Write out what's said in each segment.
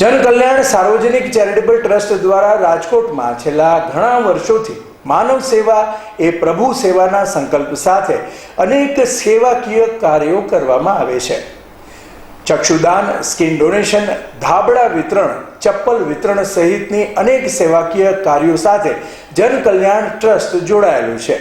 જનકલ્યાણ સાર્વજનિક charitable trust દ્વારા રાજકોટમાં છેલ્લા ઘણા વર્ષોથી માનવ સેવા એ પ્રભુ સેવાના સંકલ્પ સાથે અનેક સેવાકીય કાર્યો કરવામાં આવે છે. ચક્ષુદાન, સ્કિન ડોનેશન, ધાબળા વિતરણ, ચપ્પલ વિતરણ સહિતની અનેક સેવાકીય કાર્યો સાથે જનકલ્યાણ ટ્રસ્ટ જોડાયેલું છે.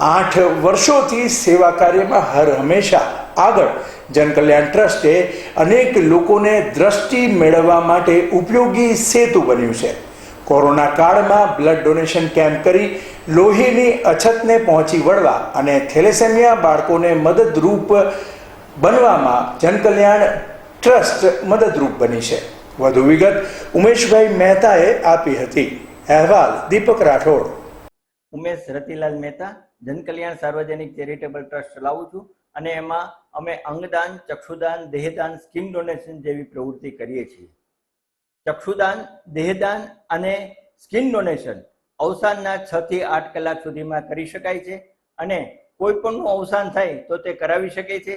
આઠ વર્ષોથી સેવા કાર્યમાં હર હંમેશા આગળ જનકલ્યાણ ટ્રસ્ટે અનેક લોકોને દ્રષ્ટિ મેળવવા માટે ઉપયોગી સેતુ બન્યું છે. કોરોના કાળમાં બ્લડ ડોનેશન કેમ્પ કરી લોહીની અછતને પહોંચી વળવા અને થેલેસેમિયા બાળકોને મદદરૂપ બનવામાં જનકલ્યાણ ટ્રસ્ટ મદદરૂપ બની છે. વધુ વિગત ઉમેશભાઈ મહેતાએ આપી હતી. અહેવાલ દીપક રાઠોડ. ઉમેશ રતિલાલ મહેતા, જનકલ્યાણ સાર્વજનિક ચેરિટેબલ ટ્રસ્ટ ચલાવું છું. અને એમાં અમે અંગદાન, ચક્ષુદાન, દેહદાન સ્કિન ડોનેશન જેવી પ્રવૃત્તિ કરીએ છીએ. ચક્ષુદાન, દેહદાન અને સ્કિન ડોનેશન અવસાનના છ થી આઠ કલાક સુધીમાં કરી શકાય છે અને કોઈ પણનું અવસાન થાય તો તે કરાવી શકે છે.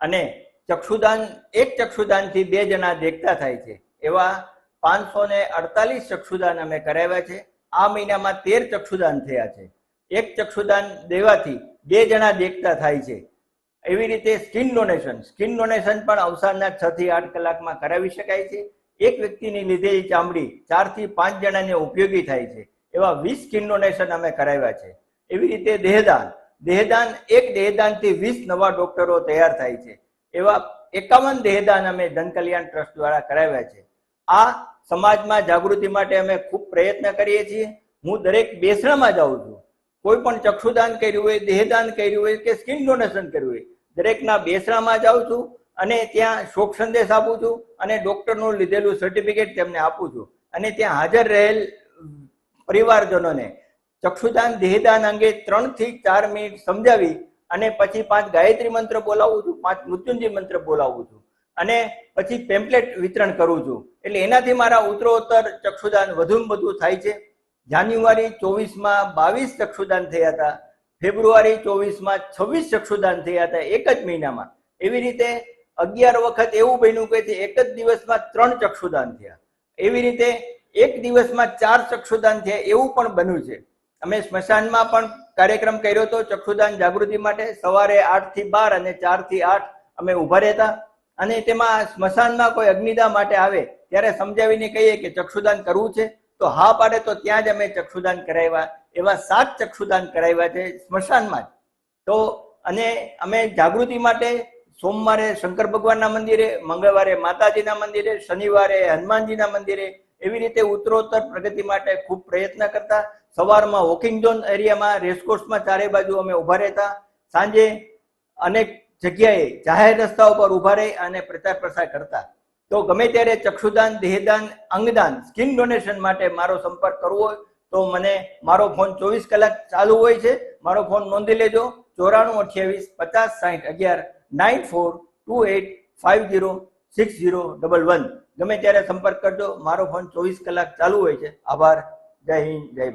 અને ચક્ષુદાન, એક ચક્ષુદાનથી બે જણા દેખતા થાય છે. એવા પાંચસો ને અડતાલીસ ચક્ષુદાન અમે કરાવ્યા છે. આ મહિનામાં તેર ચક્ષુદાન થયા છે. એક ચક્ષુદાન દેવાથી બે જણા દેખતા થાય છે. એવી રીતે સ્કિન ડોનેશન સ્કિન ડોનેશન પણ અવસાનના છ થી આઠ કલાકમાં કરાવી શકાય છે. એક વ્યક્તિની લીધેલી ચામડી ચારથી પાંચ જણાને ઉપયોગી થાય છે. એવા વીસ સ્કિન ડોનેશન અમે કરાવ્યા છે. એવી રીતે દેહદાન. દેહદાન, એક દેહદાનથી વીસ નવા ડોક્ટરો તૈયાર થાય છે. એવા એકાવન દેહદાન અમે જનકલ્યાણ ટ્રસ્ટ દ્વારા કરાવ્યા છે. આ સમાજમાં જાગૃતિ માટે અમે ખૂબ પ્રયત્ન કરીએ છીએ. હું દરેક બેસણામાં જાઉં છું. કોઈ પણ ચક્ષુદાન કર્યું હોય, દેહદાન કર્યું હોય કે સ્કિન ડોનેશન કર્યું હોય દરેકના બેસણામાં જાઉં છું અને ત્યાં શોક સંદેશ આપું છું અને ડોક્ટરનું લીધેલું સર્ટિફિકેટ તેમને આપું છું. અને ત્યાં હાજર રહેલ પરિવારજનોને ચક્ષુદાન, દેહદાન અંગે ત્રણથી ચાર મિનિટ સમજાવી અને પછી પાંચ ગાયત્રી મંત્ર બોલાવું છું, પાંચ મૃત્યુંજય મંત્ર બોલાવું છું અને પછી પેમ્પલેટ વિતરણ કરું છું. એટલે એનાથી મારા ઉત્તરોત્તર ચક્ષુદાન વધુમાં વધુ થાય છે. જાન્યુઆરી ચોવીસમાં બાવીસ ચક્ષુદાન થયા હતા. ફેબ્રુઆરી ચોવીસમાં છવ્વીસ ચક્ષુદાન થયા હતા એક જ મહિનામાં. એવી રીતે અગિયાર વખત એવું બન્યું કે એક જ દિવસમાં ત્રણ ચક્ષુદાન થયા. એવી રીતે એક દિવસમાં ચાર ચક્ષુદાન થયા એવું પણ બન્યું છે. અમે સ્મશાનમાં પણ કાર્યક્રમ કર્યો હતો ચક્ષુદાન જાગૃતિ માટે. સવારે આઠથી બાર અને ચારથી આઠ અમે ઊભા રહેતા. અને તેમાં સ્મશાનમાં કોઈ અગ્નિદા માટે આવે ત્યારે સમજાવીને કહીએ કે ચક્ષુદાન કરવું છે. તો હા પાડે તો ત્યાં જ અમે ચક્ષુદાન કરાવ્યા. એવા સાત ચક્ષુદાન કરાવ્યા છે સ્મશાનમાં તો અને અમે જાગૃતિ માટે સોમવારે શંકર ભગવાનના મંદિરે, મંગળવારે માતાજીના મંદિરે, શનિવારે હનુમાનજીના મંદિરે એવી રીતે ઉત્તરોત્તર પ્રગતિ માટે ખૂબ પ્રયત્ન કરતા. સવારમાં વોકિંગ ઝોન એરિયામાં રેસકોર્સમાં ચારે બાજુ અમે ઊભા રહેતા. સાંજે અનેક જગ્યાએ જાહેર રસ્તા ઉપર ઊભા રહી અને પ્રચાર પ્રસાર કરતા. તો ગમે ત્યારે ચક્ષુદાન, દેહદાન, અંગદાન, સ્કિન ડોનેશન માટે મારો સંપર્ક કરવો તો મને મારો ફોન ચોવીસ કલાક ચાલુ હોય છે. મારો ફોન નોંધી લેજો. ચોરાણું અઠ્યાવીસ પચાસ સાહીઠ અગિયાર nine four two eight five zero six zero double one. ગમે ત્યારે સંપર્ક કરજો. મારો ફોન ચોવીસ કલાક ચાલુ હોય છે. આભાર. જય હિન્દ, જય ભારત.